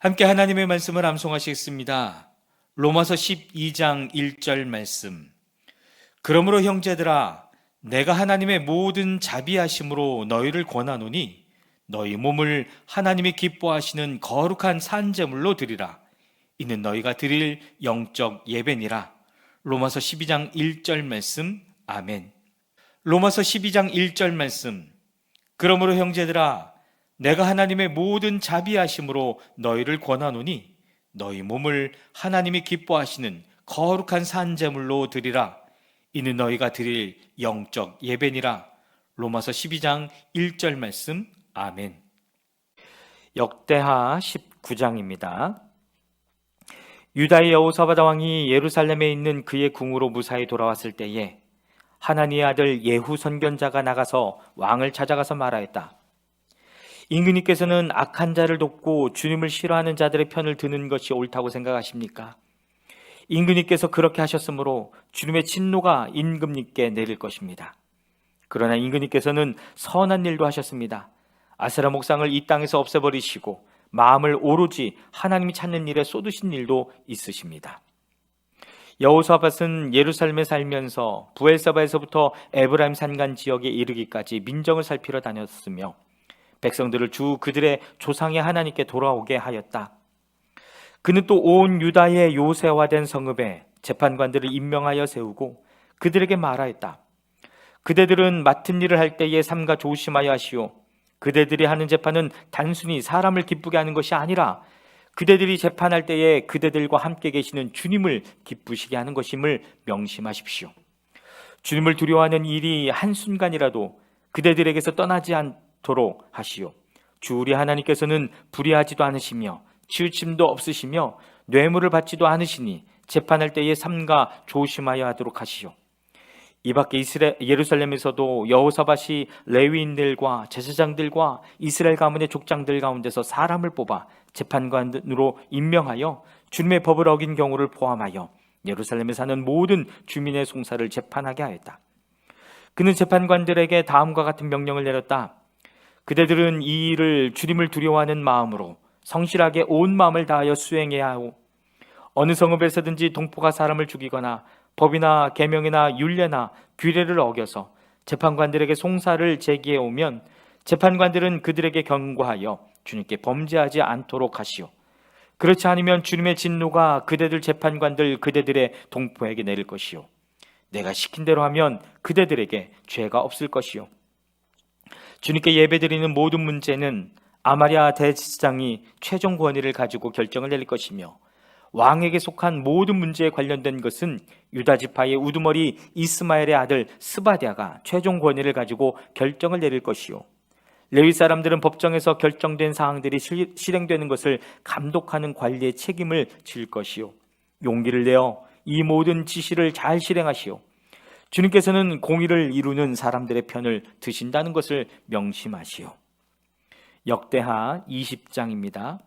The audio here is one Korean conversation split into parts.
함께 하나님의 말씀을 암송하시겠습니다. 로마서 12장 1절 말씀. 그러므로 형제들아 내가 하나님의 모든 자비하심으로 너희를 권하노니 너희 몸을 하나님이 기뻐하시는 거룩한 산제물로 드리라. 이는 너희가 드릴 영적 예배니라. 로마서 12장 1절 말씀. 아멘. 로마서 12장 1절 말씀. 그러므로 형제들아 내가 하나님의 모든 자비하심으로 너희를 권하노니 너희 몸을 하나님이 기뻐하시는 거룩한 산제물로 드리라. 이는 너희가 드릴 영적 예배니라. 로마서 12장 1절 말씀. 아멘. 역대하 19장입니다. 유다의 여호사바다 왕이 예루살렘에 있는 그의 궁으로 무사히 돌아왔을 때에 하나니의 아들 예후 선견자가 나가서 왕을 찾아가서 말하였다. 임금님께서는 악한 자를 돕고 주님을 싫어하는 자들의 편을 드는 것이 옳다고 생각하십니까? 임금님께서 그렇게 하셨으므로 주님의 진노가 임금님께 내릴 것입니다. 그러나 임금님께서는 선한 일도 하셨습니다. 아세라 목상을 이 땅에서 없애버리시고 마음을 오로지 하나님이 찾는 일에 쏟으신 일도 있으십니다. 여호사밧은 예루살렘에 살면서 부엘사바에서부터 에브라임 산간 지역에 이르기까지 민정을 살피러 다녔으며 백성들을 주 그들의 조상의 하나님께 돌아오게 하였다. 그는 또 온 유다의 요새화된 성읍에 재판관들을 임명하여 세우고 그들에게 말하였다. 그대들은 맡은 일을 할 때에 삼가 조심하여 하시오. 그대들이 하는 재판은 단순히 사람을 기쁘게 하는 것이 아니라 그대들이 재판할 때에 그대들과 함께 계시는 주님을 기쁘시게 하는 것임을 명심하십시오. 주님을 두려워하는 일이 한순간이라도 그대들에게서 떠나지 않 도록 하시오. 주 우리 하나님께서는 불의하지도 않으시며 치우침도 없으시며 뇌물을 받지도 않으시니 재판할 때에 삼가 조심하여 하도록 하시오. 이 밖에 이스라엘 예루살렘에서도 여호사밧이 레위인들과 제사장들과 이스라엘 가문의 족장들 가운데서 사람을 뽑아 재판관으로 임명하여 주님의 법을 어긴 경우를 포함하여 예루살렘에 사는 모든 주민의 송사를 재판하게 하였다. 그는 재판관들에게 다음과 같은 명령을 내렸다. 그대들은 이 일을 주님을 두려워하는 마음으로 성실하게 온 마음을 다하여 수행해야 하고 어느 성읍에서든지 동포가 사람을 죽이거나 법이나 계명이나 율례나 규례를 어겨서 재판관들에게 송사를 제기해 오면 재판관들은 그들에게 경고하여 주님께 범죄하지 않도록 하시오. 그렇지 않으면 주님의 진노가 그대들 재판관들 그대들의 동포에게 내릴 것이요. 내가 시킨 대로 하면 그대들에게 죄가 없을 것이요. 주님께 예배드리는 모든 문제는 아마리아 대지장이 최종 권위를 가지고 결정을 내릴 것이며 왕에게 속한 모든 문제에 관련된 것은 유다 지파의 우두머리 이스마엘의 아들 스바디아가 최종 권위를 가지고 결정을 내릴 것이요. 레위 사람들은 법정에서 결정된 사항들이 실- 실행되는 것을 감독하는 관리의 책임을 질 것이요. 용기를 내어 이 모든 지시를 잘 실행하시오. 주님께서는 공의를 이루는 사람들의 편을 드신다는 것을 명심하시오. 역대하 20장입니다.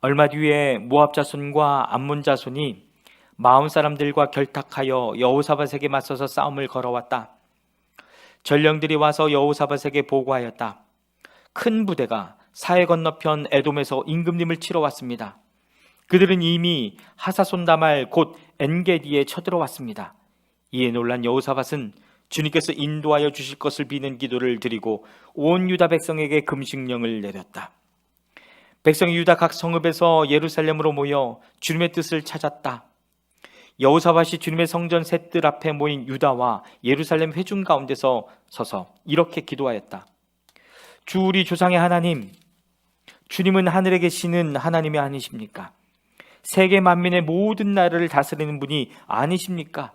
얼마 뒤에 모압 자손과 암몬 자손이 마음 사람들과 결탁하여 여호사밧에게 맞서서 싸움을 걸어왔다. 전령들이 와서 여호사밧에게 보고하였다. 큰 부대가 사해 건너편 에돔에서 임금님을 치러 왔습니다. 그들은 이미 하사손다말 곧 엔게디에 쳐들어왔습니다. 이에 놀란 여호사밧은 주님께서 인도하여 주실 것을 비는 기도를 드리고 온 유다 백성에게 금식령을 내렸다. 백성이 유다 각 성읍에서 예루살렘으로 모여 주님의 뜻을 찾았다. 여호사밧이 주님의 성전 셋들 앞에 모인 유다와 예루살렘 회중 가운데서 서서 이렇게 기도하였다. 주 우리 조상의 하나님, 주님은 하늘에 계시는 하나님이 아니십니까? 세계 만민의 모든 나라를 다스리는 분이 아니십니까?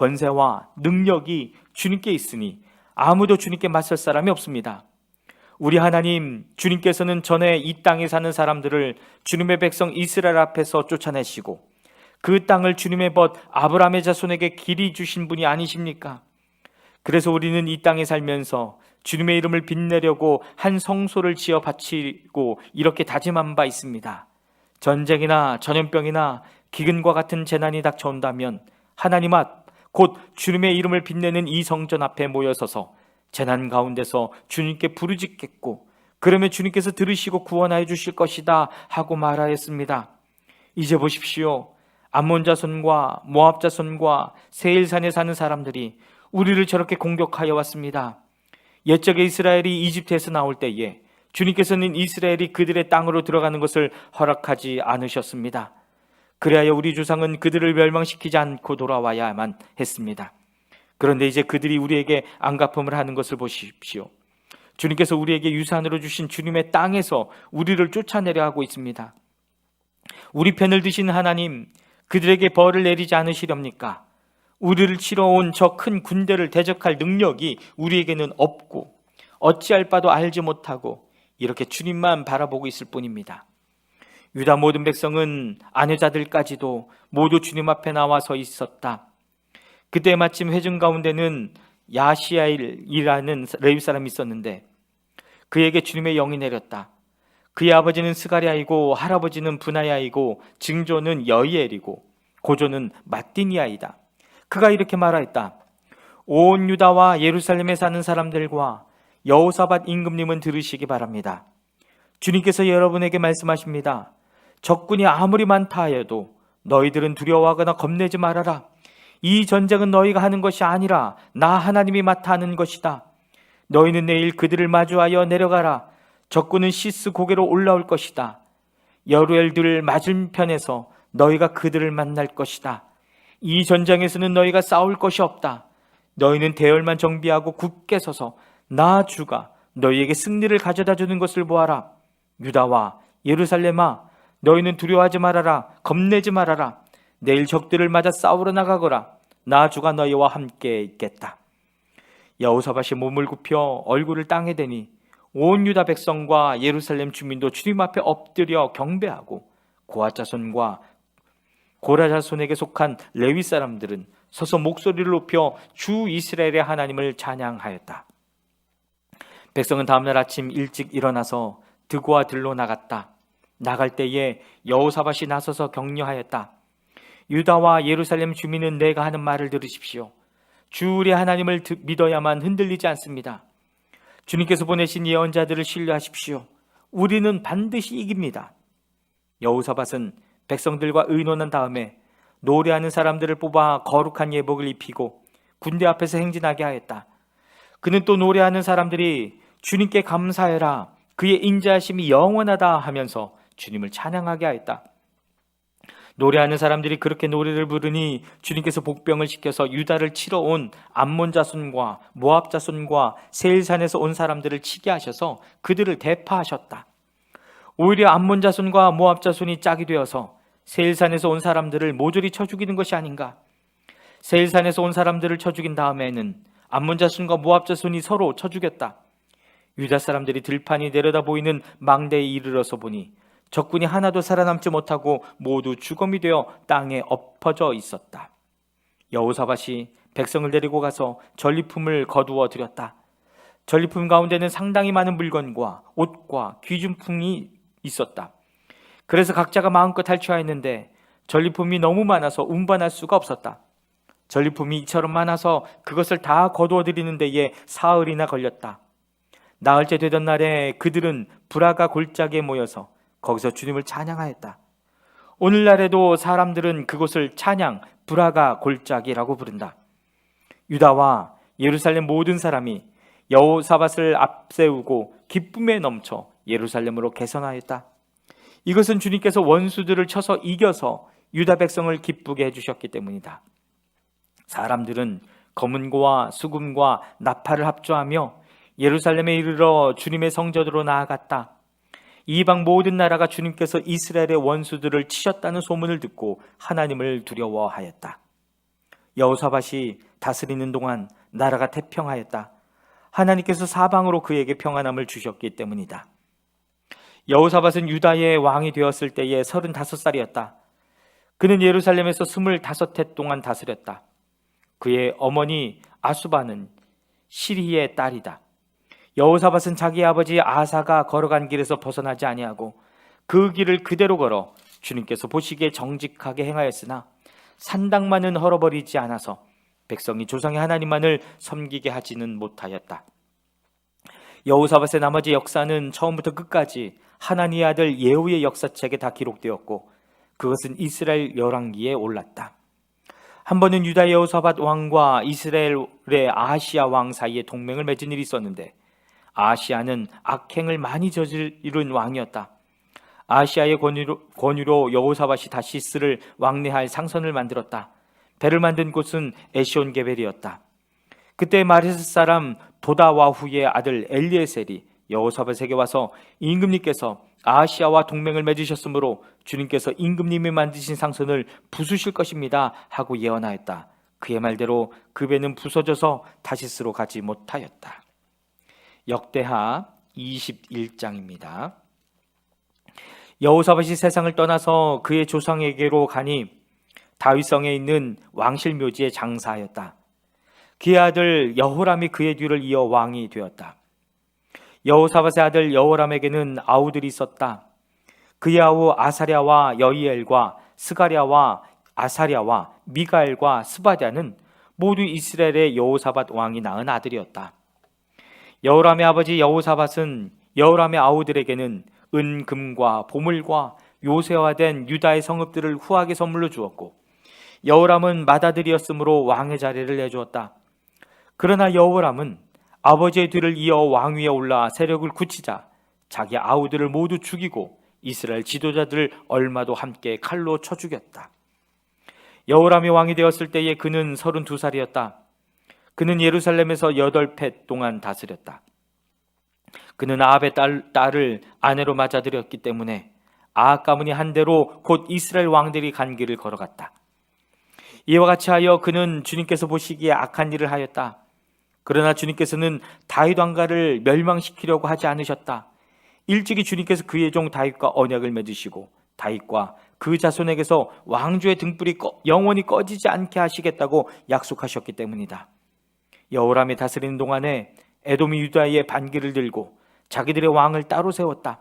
권세와 능력이 주님께 있으니 아무도 주님께 맞설 사람이 없습니다. 우리 하나님, 주님께서는 전에 이 땅에 사는 사람들을 주님의 백성 이스라엘 앞에서 쫓아내시고 그 땅을 주님의 벗 아브라함의 자손에게 길이 주신 분이 아니십니까? 그래서 우리는 이 땅에 살면서 주님의 이름을 빛내려고 한 성소를 지어 바치고 이렇게 다짐한 바 있습니다. 전쟁이나 전염병이나 기근과 같은 재난이 닥쳐온다면 하나님 앞, 곧 주님의 이름을 빛내는 이 성전 앞에 모여서서 재난 가운데서 주님께 부르짖겠고 그러면 주님께서 들으시고 구원하여 주실 것이다 하고 말하였습니다. 이제 보십시오. 암몬 자손과 모압 자손과 세일산에 사는 사람들이 우리를 저렇게 공격하여 왔습니다. 옛적에 이스라엘이 이집트에서 나올 때에 주님께서는 이스라엘이 그들의 땅으로 들어가는 것을 허락하지 않으셨습니다. 그래야 우리 주상은 그들을 멸망시키지 않고 돌아와야만 했습니다. 그런데 이제 그들이 우리에게 안갚음을 하는 것을 보십시오. 주님께서 우리에게 유산으로 주신 주님의 땅에서 우리를 쫓아내려 하고 있습니다. 우리 편을 드신 하나님, 그들에게 벌을 내리지 않으시렵니까? 우리를 치러 온 저 큰 군대를 대적할 능력이 우리에게는 없고 어찌할 바도 알지 못하고 이렇게 주님만 바라보고 있을 뿐입니다. 유다 모든 백성은 아내자들까지도 모두 주님 앞에 나와 서 있었다. 그때 마침 회중 가운데는 야시아일이라는 레위 사람이 있었는데 그에게 주님의 영이 내렸다. 그의 아버지는 스가리아이고 할아버지는 분하야이고 증조는 여이엘이고 고조는 마띠니아이다. 그가 이렇게 말하였다. 온 유다와 예루살렘에 사는 사람들과 여호사밧 임금님은 들으시기 바랍니다. 주님께서 여러분에게 말씀하십니다. 적군이 아무리 많다 하여도 너희들은 두려워하거나 겁내지 말아라. 이 전쟁은 너희가 하는 것이 아니라 나 하나님이 맡아 하는 것이다. 너희는 내일 그들을 마주하여 내려가라. 적군은 시스 고개로 올라올 것이다. 여루엘들 맞은편에서 너희가 그들을 만날 것이다. 이 전장에서는 너희가 싸울 것이 없다. 너희는 대열만 정비하고 굳게 서서 나 주가 너희에게 승리를 가져다 주는 것을 보아라. 유다와 예루살렘아, 너희는 두려워하지 말아라. 겁내지 말아라. 내일 적들을 맞아 싸우러 나가거라. 나 주가 너희와 함께 있겠다. 여호사밧이 몸을 굽혀 얼굴을 땅에 대니 온 유다 백성과 예루살렘 주민도 주님 앞에 엎드려 경배하고 고아 자손과 고라 자손에게 속한 레위 사람들은 서서 목소리를 높여 주 이스라엘의 하나님을 찬양하였다. 백성은 다음날 아침 일찍 일어나서 드고와 들로 나갔다. 나갈 때에 여호사밧이 나서서 격려하였다. 유다와 예루살렘 주민은 내가 하는 말을 들으십시오. 주 우리 하나님을 믿어야만 흔들리지 않습니다. 주님께서 보내신 예언자들을 신뢰하십시오. 우리는 반드시 이깁니다. 여호사밧은 백성들과 의논한 다음에 노래하는 사람들을 뽑아 거룩한 예복을 입히고 군대 앞에서 행진하게 하였다. 그는 또 노래하는 사람들이 주님께 감사해라. 그의 인자하심이 영원하다 하면서 주님을 찬양하게 하였다. 노래하는 사람들이 그렇게 노래를 부르니 주님께서 복병을 시켜서 유다를 치러 온 암몬 자손과 모압 자손과 세일산에서 온 사람들을 치게 하셔서 그들을 대파하셨다. 오히려 암몬 자손과 모압 자손이 짝이 되어서 세일산에서 온 사람들을 모조리 쳐 죽이는 것이 아닌가? 세일산에서 온 사람들을 쳐 죽인 다음에는 암몬 자손과 모압 자손이 서로 쳐 죽였다. 유다 사람들이 들판이 내려다 보이는 망대에 이르러서 보니 적군이 하나도 살아남지 못하고 모두 죽음이 되어 땅에 엎어져 있었다. 여호사밭이 백성을 데리고 가서 전리품을 거두어 드렸다. 전리품 가운데는 상당히 많은 물건과 옷과 귀중품이 있었다. 그래서 각자가 마음껏 탈취하였는데 전리품이 너무 많아서 운반할 수가 없었다. 전리품이 이처럼 많아서 그것을 다 거두어 드리는 데에 사흘이나 걸렸다. 나흘째 되던 날에 그들은 브라가 골짜기에 모여서 거기서 주님을 찬양하였다. 오늘날에도 사람들은 그곳을 찬양 브라가 골짜기라고 부른다. 유다와 예루살렘 모든 사람이 여호사밧을 앞세우고 기쁨에 넘쳐 예루살렘으로 개선하였다. 이것은 주님께서 원수들을 쳐서 이겨서 유다 백성을 기쁘게 해주셨기 때문이다. 사람들은 검은고와 수금과 나팔을 합주하며 예루살렘에 이르러 주님의 성전으로 나아갔다. 이방 모든 나라가 주님께서 이스라엘의 원수들을 치셨다는 소문을 듣고 하나님을 두려워하였다. 여호사밭이 다스리는 동안 나라가 태평하였다. 하나님께서 사방으로 그에게 평안함을 주셨기 때문이다. 여호사밭은 유다의 왕이 되었을 때에 35살이었다. 그는 예루살렘에서 25해 동안 다스렸다. 그의 어머니 아수바는 시리의 딸이다. 여호사밧은 자기 아버지 아사가 걸어간 길에서 벗어나지 아니하고 그 길을 그대로 걸어 주님께서 보시기에 정직하게 행하였으나 산당만은 헐어버리지 않아서 백성이 조상의 하나님만을 섬기게 하지는 못하였다. 여호사밧의 나머지 역사는 처음부터 끝까지 하나님의 아들 예후의 역사책에 다 기록되었고 그것은 이스라엘 열왕기에 올랐다. 한 번은 유다 여호사밧 왕과 이스라엘의 아시아 왕 사이에 동맹을 맺은 일이 있었는데 아시아는 악행을 많이 저지른 왕이었다. 아시아의 권유로, 권유로 여호사밧이 다시스를 왕래할 상선을 만들었다. 배를 만든 곳은 에시온 게벨이었다. 그때 마리스 사람 도다와후의 아들 엘리에셀이 여호사밧에게 와서 임금님께서 아시아와 동맹을 맺으셨으므로 주님께서 임금님이 만드신 상선을 부수실 것입니다 하고 예언하였다. 그의 말대로 그 배는 부서져서 다시스로 가지 못하였다. 역대하 21장입니다. 여호사밧이 세상을 떠나서 그의 조상에게로 가니 다윗성에 있는 왕실 묘지에 장사하였다. 그의 아들 여호람이 그의 뒤를 이어 왕이 되었다. 여호사밧의 아들 여호람에게는 아우들이 있었다. 그의 아우 아사랴와 여이엘과 스가랴와 아사랴와 미가엘과 스바랴는 모두 이스라엘의 여호사밧 왕이 낳은 아들이었다. 여호람의 아버지 여호사밧은 여호람의 아우들에게는 은, 금과 보물과 요새화된 유다의 성읍들을 후하게 선물로 주었고 여호람은 맏아들이었으므로 왕의 자리를 내주었다. 그러나 여호람은 아버지의 뒤를 이어 왕위에 올라 세력을 굳히자 자기 아우들을 모두 죽이고 이스라엘 지도자들을 얼마도 함께 칼로 쳐 죽였다. 여호람이 왕이 되었을 때에 그는 32살이었다. 그는 예루살렘에서 여덟 해 동안 다스렸다. 그는 아합의 딸, 딸을 아내로 맞아들였기 때문에 아합 가문이 한 대로 곧 이스라엘 왕들이 간 길을 걸어갔다. 이와 같이 하여 그는 주님께서 보시기에 악한 일을 하였다. 그러나 주님께서는 다윗 왕가를 멸망시키려고 하지 않으셨다. 일찍이 주님께서 그의 종 다윗과 언약을 맺으시고 다윗과 그 자손에게서 왕조의 등불이 꺼- 영원히 꺼지지 않게 하시겠다고 약속하셨기 때문이다. 여호람이 다스리는 동안에 에돔이 유다의 반기를 들고 자기들의 왕을 따로 세웠다.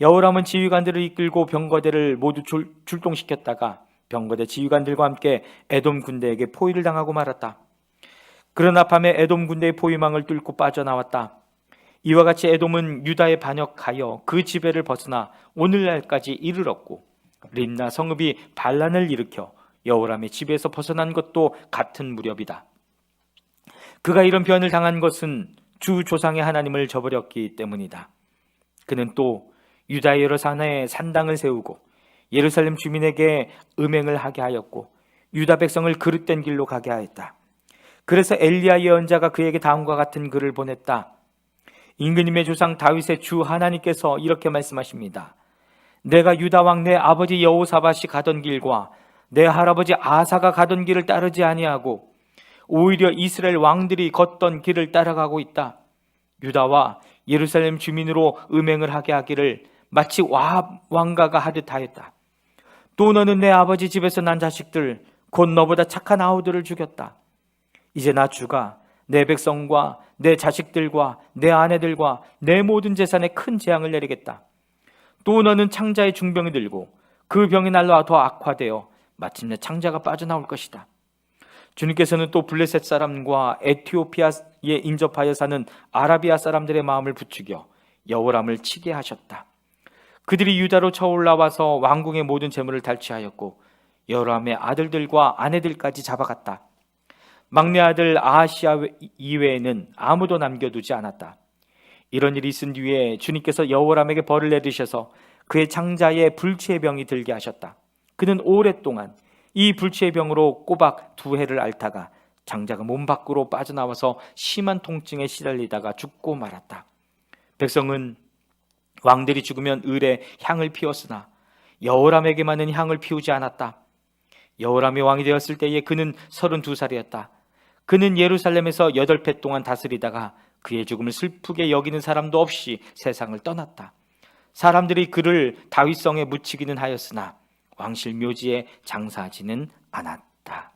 여호람은 지휘관들을 이끌고 병거대를 모두 출, 출동시켰다가 병거대 지휘관들과 함께 에돔 군대에게 포위를 당하고 말았다. 그러나 밤에 에돔 군대의 포위망을 뚫고 빠져나왔다. 이와 같이 에돔은 유다에 반역하여 그 지배를 벗어나 오늘날까지 이르렀고 림나 성읍이 반란을 일으켜 여호람의 지배에서 벗어난 것도 같은 무렵이다. 그가 이런 변을 당한 것은 주 조상의 하나님을 저버렸기 때문이다. 그는 또 유다 여러 산에 산당을 세우고 예루살렘 주민에게 음행을 하게 하였고 유다 백성을 그릇된 길로 가게 하였다. 그래서 엘리야 예언자가 그에게 다음과 같은 글을 보냈다. 임금님의 조상 다윗의 주 하나님께서 이렇게 말씀하십니다. 내가 유다 왕 내 아버지 여호사밧이 가던 길과 내 할아버지 아사가 가던 길을 따르지 아니하고 오히려 이스라엘 왕들이 걷던 길을 따라가고 있다. 유다와 예루살렘 주민으로 음행을 하게 하기를 마치 왕가가 하듯 하였다. 또 너는 내 아버지 집에서 난 자식들 곧 너보다 착한 아우들을 죽였다. 이제 나 주가 내 백성과 내 자식들과 내 아내들과 내 모든 재산에 큰 재앙을 내리겠다. 또 너는 창자의 중병이 들고 그 병이 날라 더 악화되어 마침내 창자가 빠져나올 것이다. 주님께서는 또 블레셋 사람과 에티오피아에 인접하여 사는 아라비아 사람들의 마음을 부추겨 여호람을 치게 하셨다. 그들이 유다로 쳐올라와서 왕궁의 모든 재물을 탈취하였고 여호람의 아들들과 아내들까지 잡아갔다. 막내 아들 아하시아 이외에는 아무도 남겨두지 않았다. 이런 일이 있은 뒤에 주님께서 여호람에게 벌을 내리셔서 그의 창자에 불치의 병이 들게 하셨다. 그는 오랫동안 이 불치의 병으로 꼬박 두 해를 앓다가 장자가 몸 밖으로 빠져나와서 심한 통증에 시달리다가 죽고 말았다. 백성은 왕들이 죽으면 을에 향을 피웠으나 여호람에게만은 향을 피우지 않았다. 여호람이 왕이 되었을 때에 그는 32살이었다. 그는 예루살렘에서 여덟 해 동안 다스리다가 그의 죽음을 슬프게 여기는 사람도 없이 세상을 떠났다. 사람들이 그를 다윗성에 묻히기는 하였으나 왕실 묘지에 장사하지는 않았다.